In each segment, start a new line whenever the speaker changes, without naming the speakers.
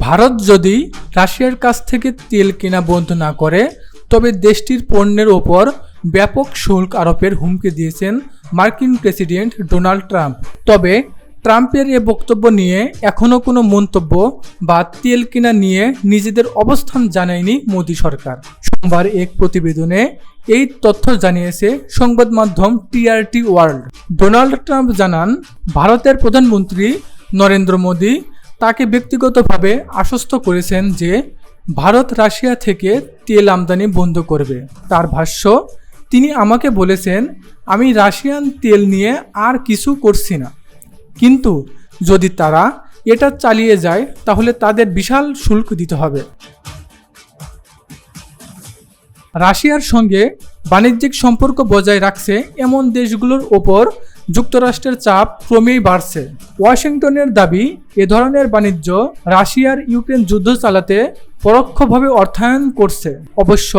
ভারত যদি রাশিয়ার কাছ থেকে তেল কেনা বন্ধ না করে, তবে দেশটির পণ্যের ওপর ব্যাপক শুল্ক আরোপের হুমকি দিয়েছেন মার্কিন প্রেসিডেন্ট ডোনাল্ড ট্রাম্প। তবে ট্রাম্পের এ বক্তব্য নিয়ে এখনও কোনো মন্তব্য বা তেল কেনা নিয়ে নিজেদের অবস্থান জানায়নি মোদী সরকার। সোমবার এক প্রতিবেদনে এই তথ্য জানিয়েছে সংবাদ মাধ্যম টিআরটি ওয়ার্ল্ড। ডোনাল্ড ট্রাম্প জানান, ভারতের প্রধানমন্ত্রী নরেন্দ্র মোদী তাকে ব্যক্তিগতভাবে আশ্বস্ত করেছেন যে ভারত রাশিয়া থেকে তেল আমদানি বন্ধ করবে। তার ভাষ্য, তিনি আমাকে বলেছেন, আমি রাশিয়ান তেল নিয়ে আর কিছু করছি না। কিন্তু যদি তারা এটা চালিয়ে যায়, তাহলে তাদের বিশাল শুল্ক দিতে হবে। রাশিয়ার সঙ্গে বাণিজ্যিক সম্পর্ক বজায় রাখছে এমন দেশগুলোর ওপর যুক্তরাষ্ট্রের চাপ ক্রমেই বাড়ছে। ওয়াশিংটনের দাবি, এ ধরনের বাণিজ্য রাশিয়ার ইউক্রেন যুদ্ধ চালাতে পরোক্ষভাবে অর্থায়ন করছে। অবশ্য,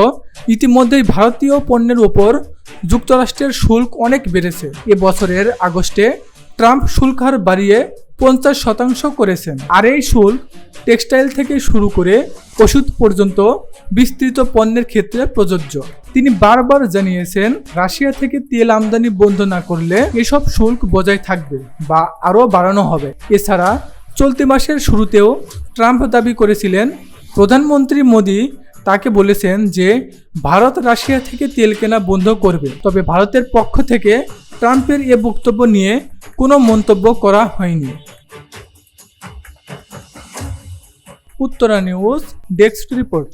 ইতিমধ্যেই ভারতীয় পণ্যের ওপর যুক্তরাষ্ট্রের শুল্ক অনেক বেড়েছে। এ বছরের আগস্টে ট্রাম্প শুল্ক হার বাড়িয়ে পঞ্চাশ শতাংশ করেছেন। আর এই শুল্ক টেক্সটাইল থেকে শুরু করে ওষুধ পর্যন্ত বিস্তৃত পণ্যের ক্ষেত্রে প্রযোজ্য। তিনি বারবার জানিয়েছেন, রাশিয়া থেকে তেল আমদানি বন্ধ না করলে এসব শুল্ক বজায় থাকবে বা আরও বাড়ানো হবে। এছাড়া চলতি মাসের শুরুতেও ট্রাম্প দাবি করেছিলেন, প্রধানমন্ত্রী মোদী তাকে বলেছেন যে, ভারত রাশিয়া থেকে তেল কেনা বন্ধ করবে। তবে ভারতের পক্ষ থেকে ট্রাম্পের এ বক্তব্য নিয়ে কোনো মন্তব্য করা হয়নি। Uttara news desk report.